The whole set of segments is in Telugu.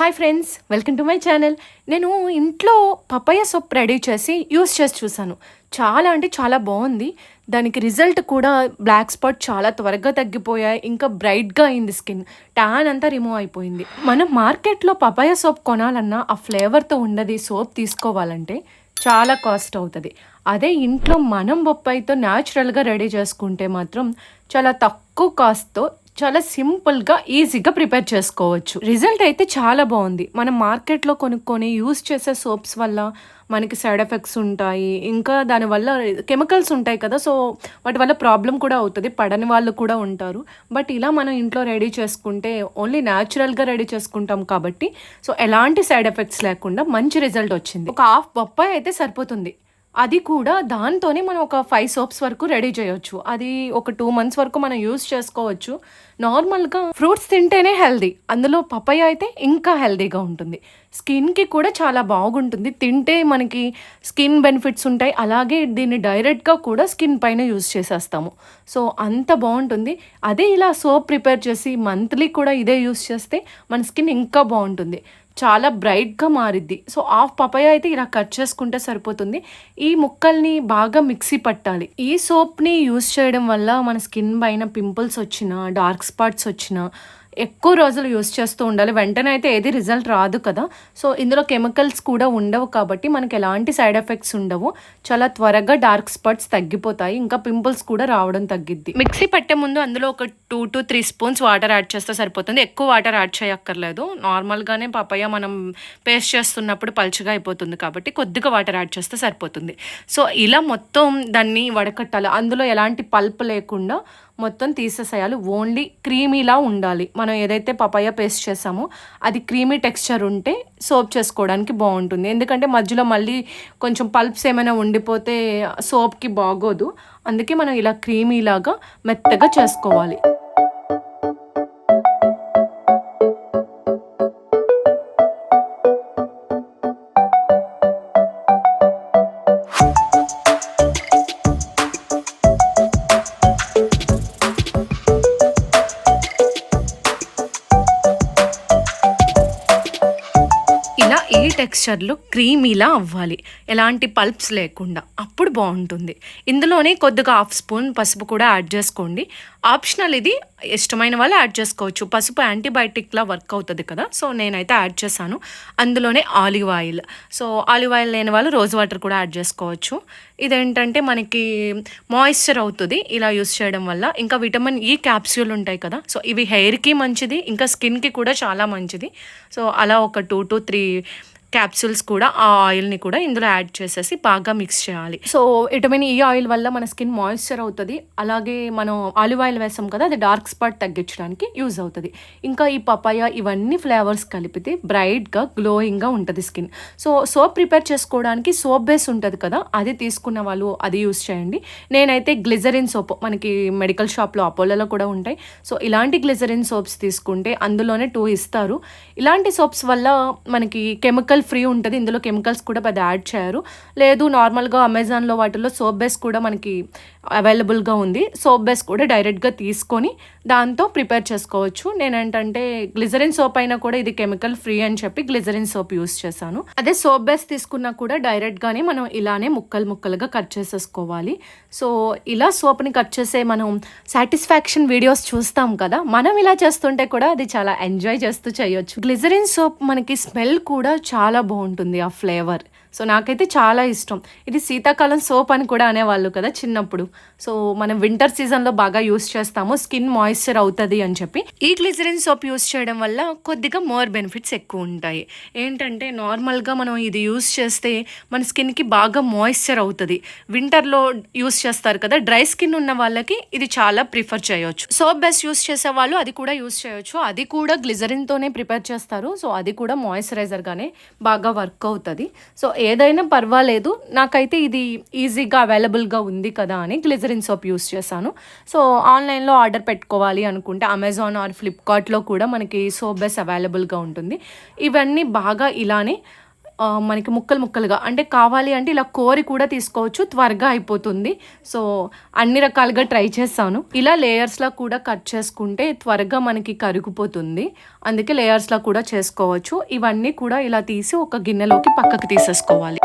Hi friends welcome to my channel నేను ఇంట్లో పపాయ సోప్ రెడీ చేసి యూస్ చేసి చూశాను. చాలా అంటే చాలా బాగుంది. దానికి రిజల్ట్ కూడా బ్లాక్ స్పాట్ చాలా త్వరగా తగ్గిపోయాయి. ఇంకా బ్రైట్గా అయింది స్కిన్. ట్యాన్ అంతా రిమూవ్ అయిపోయింది. మనం మార్కెట్లో పపాయ సోప్ కొనాలన్నా ఆ ఫ్లేవర్తో ఉన్నది సోప్ తీసుకోవాలంటే చాలా కాస్ట్ అవుతుంది. అదే ఇంట్లో మనం బొప్పాయితో న్యాచురల్గా రెడీ చేసుకుంటే మాత్రం చాలా తక్కువ కాస్ట్తో చాలా సింపుల్గా ఈజీగా ప్రిపేర్ చేసుకోవచ్చు. రిజల్ట్ అయితే చాలా బాగుంది. మనం మార్కెట్లో కొనుక్కొని యూస్ చేసే సోప్స్ వల్ల మనకి సైడ్ ఎఫెక్ట్స్ ఉంటాయి. ఇంకా దానివల్ల కెమికల్స్ ఉంటాయి కదా సో వాటి వల్ల ప్రాబ్లం కూడా అవుతుంది పడని వాళ్ళు కూడా ఉంటారు. బట్ ఇలా మనం ఇంట్లో రెడీ చేసుకుంటే ఓన్లీ న్యాచురల్గా రెడీ చేసుకుంటాం కాబట్టి సో ఎలాంటి సైడ్ ఎఫెక్ట్స్ లేకుండా మంచి రిజల్ట్ వచ్చింది. ఒక హాఫ్ బొప్పాయి అయితే సరిపోతుంది. అది కూడా దాంతోనే మనం ఒక ఫైవ్ సోప్స్ వరకు రెడీ చేయొచ్చు. అది ఒక టూ మంత్స్ వరకు మనం యూస్ చేసుకోవచ్చు. నార్మల్గా ఫ్రూట్స్ తింటేనే హెల్దీ అందులో పపాయ అయితే ఇంకా హెల్దీగా ఉంటుంది. స్కిన్కి కూడా చాలా బాగుంటుంది. తింటే మనకి స్కిన్ బెనిఫిట్స్ ఉంటాయి. అలాగే దీన్ని డైరెక్ట్గా కూడా స్కిన్ పైన యూస్ చేసేస్తాము. సో అంత బాగుంటుంది. అదే ఇలా సోప్ ప్రిపేర్ చేసి మంత్లీ కూడా ఇదే యూస్ చేస్తే మన స్కిన్ ఇంకా బాగుంటుంది. చాలా బ్రైట్గా మారిద్ది. సో హాఫ్ పపాయ అయితే ఇలా కట్ చేసుకుంటే సరిపోతుంది. ఈ ముక్కల్ని బాగా మిక్సీ పట్టాలి. ఈ సోప్ని యూస్ చేయడం వల్ల మన స్కిన్ పైన పింపుల్స్ వచ్చినా డార్క్ స్పాట్స్ వచ్చినా ఎక్కువ రోజులు యూస్ చేస్తూ ఉండాలి. వెంటనే అయితే ఏది రిజల్ట్ రాదు కదా. సో ఇందులో కెమికల్స్ కూడా ఉండవు కాబట్టి మనకి ఎలాంటి సైడ్ ఎఫెక్ట్స్ ఉండవు. చాలా త్వరగా డార్క్ స్పాట్స్ తగ్గిపోతాయి. ఇంకా పింపుల్స్ కూడా రావడం తగ్గిద్ది. మిక్సీ పట్టే ముందు అందులో ఒక two to three spoons water add చేస్తే సరిపోతుంది. ఎక్కువ వాటర్ యాడ్ చేయక్కర్లేదు. నార్మల్గానే పాపయ్య మనం పేస్ట్ చేస్తున్నప్పుడు పలుచగా అయిపోతుంది కాబట్టి కొద్దిగా వాటర్ యాడ్ చేస్తే సరిపోతుంది. సో ఇలా మొత్తం దాన్ని వడకట్టాలి. అందులో ఎలాంటి పల్ప్ లేకుండా మొత్తం తీసేసేయాలి. ఓన్లీ క్రీమీలా ఉండాలి. మనం ఏదైతే పపాయ పేస్ట్ చేసామో అది క్రీమీ టెక్స్చర్ ఉంటే సోప్ చేసుకోవడానికి బాగుంటుంది. ఎందుకంటే మధ్యలో మళ్ళీ కొంచెం పల్ప్స్ ఏమైనా ఉండిపోతే సోప్కి బాగోదు. అందుకే మనం ఇలా క్రీమీలాగా మెత్తగా చేసుకోవాలి. ఇలా ఈ టెక్స్చర్లో క్రీమీలా అవ్వాలి. ఎలాంటి పల్ప్స్ లేకుండా. అప్పుడు బాగుంటుంది. ఇందులోనే కొద్దిగా హాఫ్ స్పూన్ పసుపు కూడా యాడ్ చేసుకోండి. ఆప్షనల్ ఇది. ఇష్టమైన వాళ్ళు యాడ్ చేసుకోవచ్చు. పసుపు యాంటీబయాటిక్లా వర్క్ అవుతుంది కదా. సో నేనైతే యాడ్ చేశాను. అందులోనే olive oil. So olive oil లేని వాళ్ళు రోజ్ వాటర్ కూడా యాడ్ చేసుకోవచ్చు. ఇదేంటంటే మనకి మాయిశ్చర్ అవుతుంది. ఇలా యూస్ చేయడం వల్ల. ఇంకా విటమిన్ ఈ క్యాప్స్యూల్ ఉంటాయి కదా. సో ఇవి హెయిర్కి మంచిది. ఇంకా స్కిన్కి కూడా చాలా మంచిది. సో అలా ఒక టూ టు త్రీ క్యాప్సూల్స్ కూడా ఆ ఆయిల్ని కూడా ఇందులో యాడ్ చేసేసి బాగా మిక్స్ చేయాలి. సో విటమిన్ ఈ ఆయిల్ వల్ల మన స్కిన్ మాయిశ్చర్ అవుతుంది. అలాగే మనం ఆలివ్ ఆయిల్ వేసాం కదా అది డార్క్ స్పాట్ తగ్గించడానికి యూజ్ అవుతుంది. ఇంకా ఈ పపాయ ఇవన్నీ ఫ్లేవర్స్ కలిపితే బ్రైట్గా గ్లోయింగ్గా ఉంటుంది స్కిన్. సో సోప్ ప్రిపేర్ చేసుకోవడానికి సోప్ బేస్ ఉంటుంది కదా అది తీసుకున్న వాళ్ళు అది యూజ్ చేయండి. నేనైతే గ్లిజరిన్ సోప్ మనకి మెడికల్ షాప్లో అపోలోలో కూడా ఉంటాయి. సో ఇలాంటి గ్లిజరిన్ సోప్స్ తీసుకుంటే అందులోనే టూ ఇస్తారు. ఇలాంటి సోప్స్ వల్ల మనకి కెమికల్ ఫ్రీ ఉంటుంది. ఇందులో కెమికల్స్ కూడా పెద్ద యాడ్ చేయరు. లేదు నార్మల్గా అమెజాన్లో వాటిల్లో సోప్ బేస్ కూడా మనకి అవైలబుల్గా ఉంది. సోప్ బేస్ కూడా డైరెక్ట్గా తీసుకొని దాంతో ప్రిపేర్ చేసుకోవచ్చు. నేనేంటంటే గ్లిజరిన్ సోప్ అయినా కూడా ఇది కెమికల్ ఫ్రీ అని చెప్పి గ్లిజరిన్ సోప్ యూస్ చేశాను. అదే సోప్ బేస్ తీసుకున్నా కూడా డైరెక్ట్గానే మనం ఇలానే ముక్కలు ముక్కలుగా కట్ చేసేసుకోవాలి. సో ఇలా సోప్ని కట్ చేసే మనం సాటిస్ఫాక్షన్ వీడియోస్ చూస్తాం కదా మనం ఇలా చేస్తుంటే కూడా అది చాలా ఎంజాయ్ చేస్తూ చేయొచ్చు. గ్లిజరిన్ సోప్ మనకి స్మెల్ కూడా చాలా బాగుంటుంది ఆ ఫ్లేవర్. సో నాకైతే చాలా ఇష్టం. ఇది శీతాకాలం సోప్ అని కూడా అనేవాళ్ళు కదా చిన్నప్పుడు. సో మనం వింటర్ సీజన్లో బాగా యూస్ చేస్తాము స్కిన్ మాయిశ్చర్ అవుతుంది అని చెప్పి. ఈ గ్లిజరిన్ సోప్ యూస్ చేయడం వల్ల కొద్దిగా మోర్ బెనిఫిట్స్ ఎక్కువ ఉంటాయి. ఏంటంటే నార్మల్గా మనం ఇది యూస్ చేస్తే మన స్కిన్కి బాగా మాయిశ్చర్ అవుతుంది. వింటర్లో యూస్ చేస్తారు కదా డ్రై స్కిన్ ఉన్న వాళ్ళకి ఇది చాలా ప్రిఫర్ చేయొచ్చు. సోప్ బెస్ట్ యూస్ చేసే వాళ్ళు అది కూడా యూస్ చేయొచ్చు. అది కూడా గ్లిజరిన్తోనే ప్రిపేర్ చేస్తారు. సో అది కూడా మాయిశ్చరైజర్గానే బాగా వర్క్ అవుతుంది. సో ఏదైనా పర్వాలేదు నాకైతే ఇది ఈజీగా అవైలబుల్గా ఉంది కదా అని గ్లిజరిన్ సోప్ యూస్ చేశాను. సో ఆన్లైన్లో ఆర్డర్ పెట్టుకోవాలి అనుకుంటే అమెజాన్ ఆర్ ఫ్లిప్కార్ట్లో కూడా మనకి సోప్ బెస్ అవైలబుల్గా ఉంటుంది. ఇవన్నీ బాగా ఇలానే మనకి ముక్కలు ముక్కలుగా. అంటే కావాలి అంటే ఇలా కోరి కూడా తీసుకోవచ్చు త్వరగా అయిపోతుంది. సో అన్ని రకాలుగా ట్రై చేస్తాను. ఇలా లేయర్స్లా కూడా కట్ చేసుకుంటే త్వరగా మనకి కరిగిపోతుంది. అందుకే లేయర్స్లా కూడా చేసుకోవచ్చు. ఇవన్నీ కూడా ఇలా తీసి ఒక గిన్నెలోకి పక్కకు తీసేసుకోవాలి.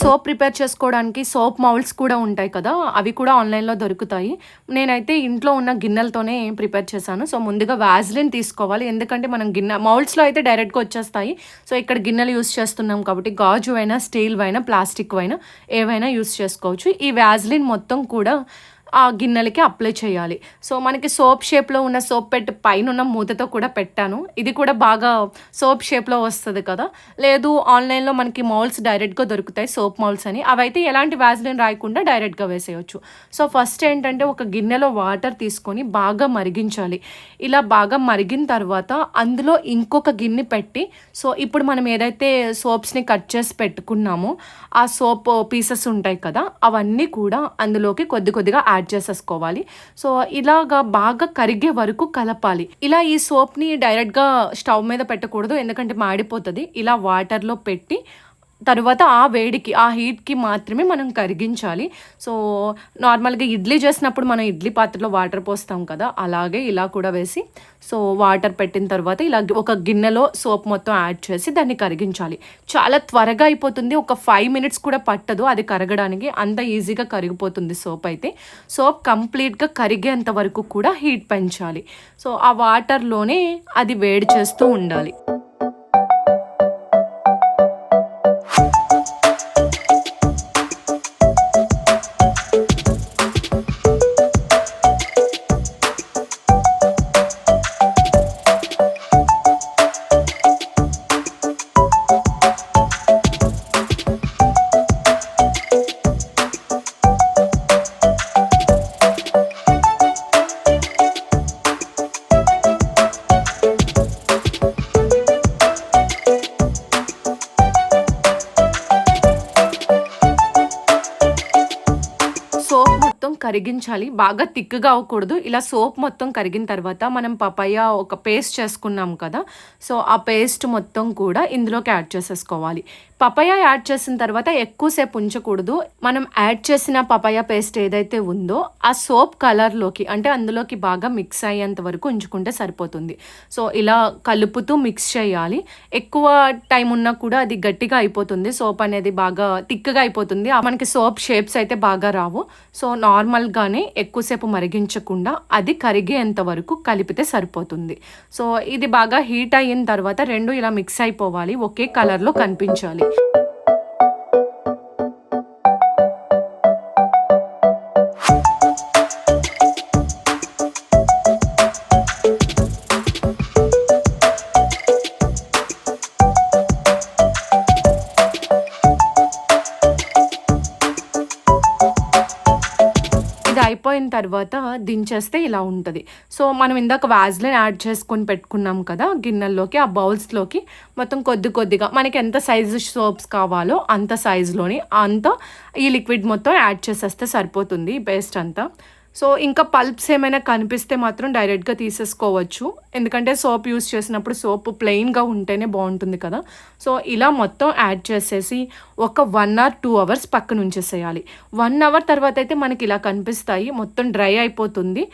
సోప్ ప్రిపేర్ చేసుకోవడానికి సోప్ మౌల్డ్స్ కూడా ఉంటాయి కదా అవి కూడా ఆన్లైన్లో దొరుకుతాయి. నేనైతే ఇంట్లో ఉన్న గిన్నెలతోనే ప్రిపేర్ చేశాను. సో ముందుగా వ్యాజ్లిన్ తీసుకోవాలి. ఎందుకంటే మనం గిన్నె మౌల్డ్స్లో అయితే డైరెక్ట్గా వచ్చేస్తాయి. సో ఇక్కడ గిన్నెలు యూస్ చేస్తున్నాం కాబట్టి గాజు అయినా స్టీల్ అయినా ప్లాస్టిక్ అయినా ఏవైనా యూస్ చేసుకోవచ్చు. ఈ వ్యాజ్లిన్ మొత్తం కూడా ఆ గిన్నెలకి అప్లై చేయాలి. సో మనకి సోప్ షేప్లో ఉన్న సోప్ పెట్టి పైన ఉన్న మూతతో కూడా పెట్టాను. ఇది కూడా బాగా సోప్ షేప్లో వస్తుంది కదా. లేదు ఆన్లైన్లో మనకి మౌల్స్ డైరెక్ట్గా దొరుకుతాయి సోప్ మౌల్స్ అని. అవైతే ఎలాంటి వ్యాజ్లిన్ రాయకుండా డైరెక్ట్గా వేసేయచ్చు. సో ఫస్ట్ ఏంటంటే ఒక గిన్నెలో వాటర్ తీసుకొని బాగా మరిగించాలి. ఇలా బాగా మరిగిన తర్వాత అందులో ఇంకొక గిన్నె పెట్టి సో ఇప్పుడు మనం ఏదైతే సోప్స్ని కట్ చేసి పెట్టుకున్నామో ఆ సోప్ పీసెస్ ఉంటాయి కదా అవన్నీ కూడా అందులోకి కొద్ది కొద్దిగా యాడ్ చేసేసుకోవాలి సో ఇలాగా బాగా కరిగే వరకు కలపాలి. ఇలా ఈ సోప్ని డైరెక్ట్గా స్టవ్ మీద పెట్టకూడదు ఎందుకంటే మాడిపోతుంది. ఇలా వాటర్లో పెట్టి తరువాత ఆ వేడికి ఆ హీట్కి మాత్రమే మనం కరిగించాలి. సో నార్మల్గా ఇడ్లీ చేసినప్పుడు మనం ఇడ్లీ పాత్రలో వాటర్ పోస్తాం కదా అలాగే ఇలా కూడా వేసి సో వాటర్ పెట్టిన తర్వాత ఇలా ఒక గిన్నెలో సోప్ మొత్తం యాడ్ చేసి దాన్ని కరిగించాలి. చాలా త్వరగా అయిపోతుంది ఒక ఫైవ్ మినిట్స్ కూడా పట్టదు అది కరగడానికి అంత ఈజీగా కరిగిపోతుంది సోప్ అయితే. సోప్ కంప్లీట్గా కరిగేంత వరకు కూడా హీట్ పెంచాలి. సో ఆ వాటర్లోనే అది వేడి చేస్తూ ఉండాలి. సోప్ మొత్తం కరిగించాలి. బాగా తిక్కుగా అవ్వకూడదు. ఇలా సోప్ మొత్తం కరిగిన తర్వాత మనం పపాయ ఒక పేస్ట్ చేసుకున్నాం కదా సో ఆ పేస్ట్ మొత్తం కూడా ఇందులోకి యాడ్ చేసేసుకోవాలి. పపాయ యాడ్ చేసిన తర్వాత ఎక్కువసేపు ఉంచకూడదు. మనం యాడ్ చేసిన పపాయ పేస్ట్ ఏదైతే ఉందో ఆ సోప్ కలర్లోకి అంటే అందులోకి బాగా మిక్స్ అయ్యేంత వరకు ఉంచుకుంటే సరిపోతుంది. సో ఇలా కలుపుతూ మిక్స్ చేయాలి. ఎక్కువ టైం ఉన్నా కూడా అది గట్టిగా అయిపోతుంది. సోప్ అనేది బాగా తిక్కగా అయిపోతుంది. ఆ మనకి సోప్ షేప్స్ అయితే బాగా రావు. సో నార్మల్గానే ఎక్కువసేపు మరిగించకుండా అది కరిగేంత వరకు కలిపితే సరిపోతుంది. సో ఇది బాగా హీట్ అయిన తర్వాత రెండు ఇలా మిక్స్ అయిపోవాలి. ఒకే కలర్లో కనిపించాలి. Thank you. తర్వాత దించేస్తే ఇలా ఉంటుంది. సో మనం ఇందాక వ్యాజ్లైన్ యాడ్ చేసుకొని పెట్టుకున్నాం కదా గిన్నెల్లోకి ఆ బౌల్స్లోకి మొత్తం కొద్ది కొద్దిగా మనకి ఎంత సైజు సోప్స్ కావాలో అంత సైజులోని అంత ఈ లిక్విడ్ మొత్తం యాడ్ చేసేస్తే సరిపోతుంది ఈ పేస్ట్ అంతా సో ఇంకా పల్ప్స్ ఏమైనా కనిపిస్తే మాత్రం డైరెక్ట్గా తీసేసుకోవచ్చు. ఎందుకంటే సోప్ యూస్ చేసినప్పుడు సోప్ ప్లెయిన్గా ఉంటేనే బాగుంటుంది కదా. సో ఇలా మొత్తం యాడ్ చేసేసి ఒక వన్ అవర్ టూ అవర్స్ పక్కన ఉంచేసేయాలి. వన్ అవర్ తర్వాత అయితే మనకి ఇలా కనిపిస్తాయి. మొత్తం డ్రై అయిపోతుంది.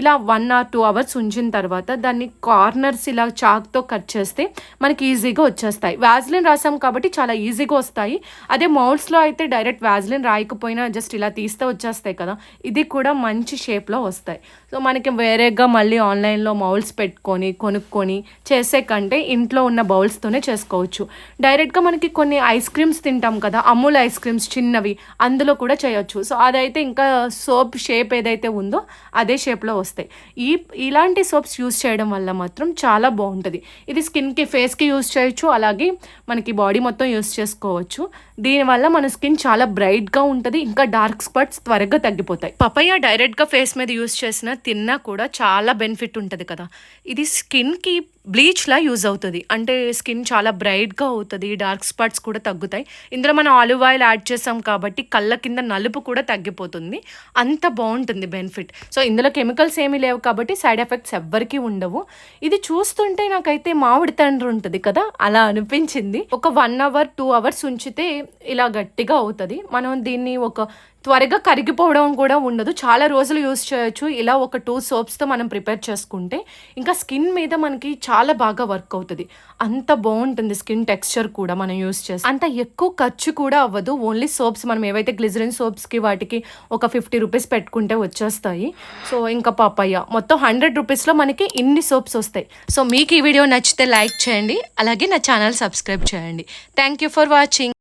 ఇలా వన్ ఆర్ టూ అవర్స్ ఉంచిన తర్వాత దాన్ని కార్నర్స్ ఇలా చాక్తో కట్ చేస్తే మనకి ఈజీగా వచ్చేస్తాయి. వ్యాజ్లిన్ రాసాం కాబట్టి చాలా ఈజీగా వస్తాయి. అదే మౌల్డ్స్లో అయితే డైరెక్ట్ వ్యాజ్లిన్ రాయకపోయినా జస్ట్ ఇలా తీస్తే వచ్చేస్తాయి కదా. ఇది కూడా మంచి షేప్లో వస్తాయి. సో మనకి వేరేగా మళ్ళీ ఆన్లైన్లో మౌల్డ్స్ పెట్టుకొని కొనుక్కొని చేసే కంటే ఇంట్లో ఉన్న బౌల్స్తోనే చేసుకోవచ్చు. డైరెక్ట్గా మనకి కొన్ని ఐస్ క్రీమ్స్ తింటాం కదా అమూల్ ఐస్ క్రీమ్స్ చిన్నవి అందులో కూడా చేయొచ్చు. సో అదైతే ఇంకా సోప్ షేప్ ఏదైతే ఉందో అదే షేప్లో వస్తాయి. ఈ ఇలాంటి సోప్స్ యూస్ చేయడం వల్ల మాత్రం చాలా బాగుంటుంది. ఇది స్కిన్కి ఫేస్కి యూస్ చేయొచ్చు అలాగే మనకి బాడీ మొత్తం యూస్ చేసుకోవచ్చు. దీనివల్ల మన స్కిన్ చాలా బ్రైట్గా ఉంటుంది ఇంకా డార్క్ స్పాట్స్ త్వరగా తగ్గిపోతాయి. పపయ్య డైరెక్ట్గా ఫేస్ మీద యూస్ చేసినా తిన్నా కూడా చాలా బెనిఫిట్ ఉంటుంది కదా. ఇది స్కిన్కి బ్లీచ్లా యూజ్ అవుతుంది. అంటే స్కిన్ చాలా బ్రైట్గా అవుతుంది డార్క్ స్పాట్స్ కూడా తగ్గుతాయి. ఇందులో మనం ఆలివ్ ఆయిల్ యాడ్ చేసాం కాబట్టి కళ్ళ కింద నలుపు కూడా తగ్గిపోతుంది. అంత బాగుంటుంది బెనిఫిట్. సో ఇందులో కెమికల్స్ ఏమీ లేవు కాబట్టి సైడ్ ఎఫెక్ట్స్ ఎవ్వరికీ ఉండవు. ఇది చూస్తుంటే నాకైతే మామిడి తండ్రి ఉంటుంది కదా అలా అనిపించింది. ఒక వన్ అవర్ టూ అవర్స్ ఉంచితే ఇలా గట్టిగా అవుతుంది. మనం దీన్ని ఒక త్వరగా కరిగిపోవడం కూడా ఉండదు. చాలా రోజులు యూస్ చేయొచ్చు. ఇలా ఒక టూ సోప్స్తో మనం ప్రిపేర్ చేసుకుంటే. ఇంకా స్కిన్ మీద మనకి చాలా చాలా బాగా వర్క్ అవుతుంది. అంత బాగుంటుంది స్కిన్ టెక్స్చర్ కూడా మనం యూస్ చేస్తే. అంత ఎక్కువ ఖర్చు కూడా అవ్వదు. ఓన్లీ సోప్స్ మనం ఏవైతే గ్లిజరిన్ సోప్స్కి వాటికి ఒక ఫిఫ్టీ రూపీస్ పెట్టుకుంటే వచ్చేస్తాయి. సో ఇంకా పాపయ్య మొత్తం హండ్రెడ్ రూపీస్లో మనకి ఇన్ని సోప్స్ వస్తాయి. సో మీకు ఈ వీడియో నచ్చితే లైక్ చేయండి. అలాగే నా ఛానల్ సబ్స్క్రైబ్ చేయండి. Thank you for watching.